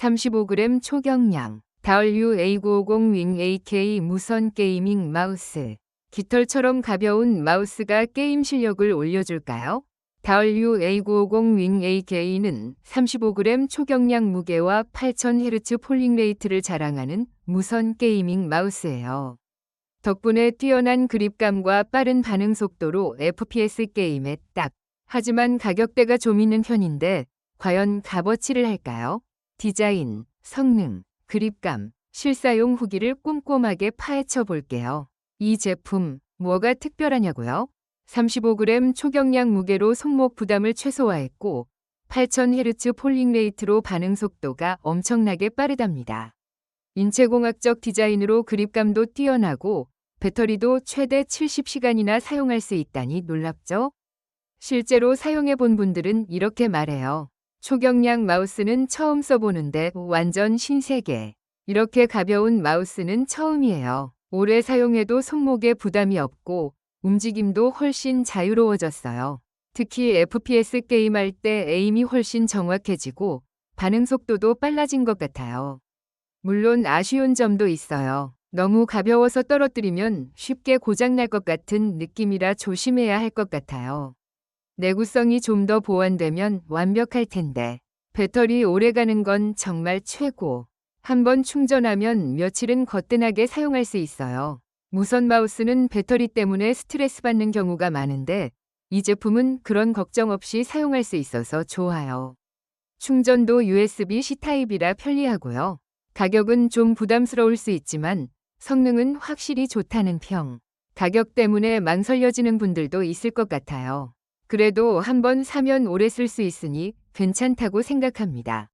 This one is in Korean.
35g 초경량 WA950 윙 AK 무선 게이밍 마우스 깃털처럼 가벼운 마우스가 게임 실력을 올려줄까요? WA950 윙 AK는 35g 초경량 무게와 8000Hz 폴링 레이트를 자랑하는 무선 게이밍 마우스예요. 덕분에 뛰어난 그립감과 빠른 반응 속도로 FPS 게임에 딱. 하지만 가격대가 좀 있는 편인데 과연 값어치를 할까요? 디자인, 성능, 그립감, 실사용 후기를 꼼꼼하게 파헤쳐 볼게요. 이 제품 뭐가 특별하냐고요? 35g 초경량 무게로 손목 부담을 최소화했고 8000Hz 폴링 레이트로 반응 속도가 엄청나게 빠르답니다. 인체공학적 디자인으로 그립감도 뛰어나고 배터리도 최대 70시간이나 사용할 수 있다니 놀랍죠? 실제로 사용해 본 분들은 이렇게 말해요. 초경량 마우스는 처음 써보는데 완전 신세계. 이렇게 가벼운 마우스는 처음이에요. 오래 사용해도 손목에 부담이 없고 움직임도 훨씬 자유로워졌어요. 특히 FPS 게임할 때 에임이 훨씬 정확해지고 반응 속도도 빨라진 것 같아요. 물론 아쉬운 점도 있어요. 너무 가벼워서 떨어뜨리면 쉽게 고장날 것 같은 느낌이라 조심해야 할 것 같아요. 내구성이 좀 더 보완되면 완벽할 텐데 배터리 오래 가는 건 정말 최고. 한번 충전하면 며칠은 거뜬하게 사용할 수 있어요. 무선 마우스는 배터리 때문에 스트레스 받는 경우가 많은데 이 제품은 그런 걱정 없이 사용할 수 있어서 좋아요. 충전도 USB-C 타입이라 편리하고요. 가격은 좀 부담스러울 수 있지만 성능은 확실히 좋다는 평. 가격 때문에 망설여지는 분들도 있을 것 같아요. 그래도 한번 사면 오래 쓸 수 있으니 괜찮다고 생각합니다.